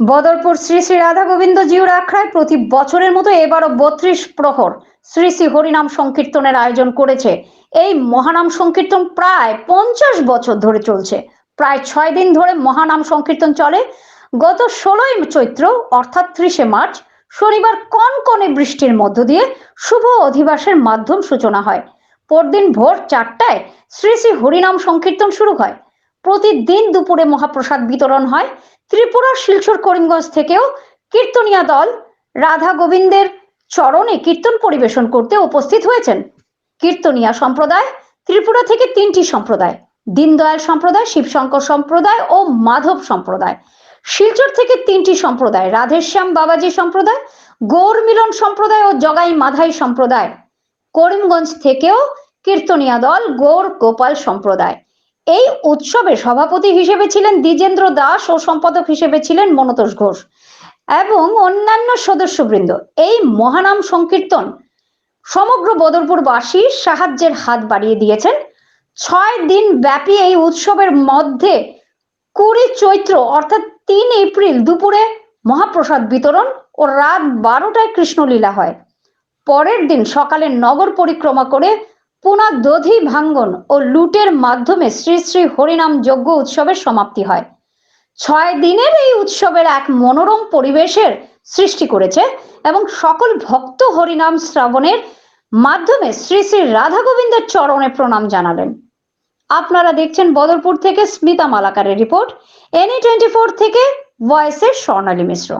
বদরপুর শ্রী শ্রী রাধা গোবিন্দ জিউর আখড়ায় প্রতি বছরের মতো এবারও বত্রিশ প্রহর শ্রী শ্রী হরিনাম সংকীর্তনের আয়োজন করেছে। এই মহানাম সংকীর্তন প্রায় পঞ্চাশ বছর ধরে চলছে। প্রায় ছয় দিন ধরে মহানাম সংকীর্তন চলে। গত ষোলোই চৈত্র, অর্থাৎ ত্রিশে মার্চ, শনিবার কনকনে বৃষ্টির মধ্য দিয়ে শুভ অধিবাসের মাধ্যম সূচনা হয়। পরদিন ভোর চারটায় শ্রী শ্রী হরিনাম সংকীর্তন শুরু হয়। প্রতিদিন দুপুরে মহাপ্রসাদ বিতরণ হয়। ত্রিপুরার শিলচর করিমগঞ্জ থেকেও কীর্তনিয়া দল রাধা গোবিন্দের চরণে কীর্তন পরিবেশন করতে উপস্থিত হয়েছেন। কীর্তনিয়া সম্প্রদায় ত্রিপুরা থেকে তিনটি সম্প্রদায়, দীনদয়াল সম্প্রদায়, শিবশঙ্কর সম্প্রদায় ও মাধব সম্প্রদায়। শিলচর থেকে তিনটি সম্প্রদায়, রাধেশ্যাম বাবাজি সম্প্রদায়, গৌর মিলন সম্প্রদায় ও জগাই মাধাই সম্প্রদায়। করিমগঞ্জ থেকেও কীর্তনিয়া দল গৌর গোপাল সম্প্রদায়। এই উৎসবে সভাপতি হিসেবে ছিলেন দ্বিজেন্দ্র দাস ও সম্পাদক হিসেবে ছিলেন মনতোষ ঘোষ এবং অন্যান্য সদস্যবৃন্দ। এই মহানাম সংকীর্তন সমগ্র বদরপুরবাসী সাহায্যের হাত বাড়িয়ে দিয়েছেন। ছয় দিন ব্যাপী এই উৎসবের মধ্যে কুড়ি চৈত্র অর্থাৎ তিন এপ্রিল দুপুরে মহাপ্রসাদ বিতরণ ও রাত বারোটায় কৃষ্ণলীলা হয়। পরের দিন সকালে নগর পরিক্রমা করে পুনা দধি ভাঙ্গন ও লুটের মাধ্যমে শ্রী শ্রী হরিনাম যজ্ঞ উৎসবের সমাপ্তি হয়। ছয় দিনের এই উৎসবের এক মনোরম পরিবেশের সৃষ্টি করেছে এবং সকল ভক্ত হরিনাম শ্রাবণের মাধ্যমে শ্রী শ্রী রাধা গোবিন্দের চরণে প্রণাম জানালেন। আপনারা দেখছেন বদরপুর থেকে স্মিতা মালাকারের রিপোর্ট এনি টোয়েন্টি ফোর থেকে ভয়েসের স্বর্ণালী মিশ্র।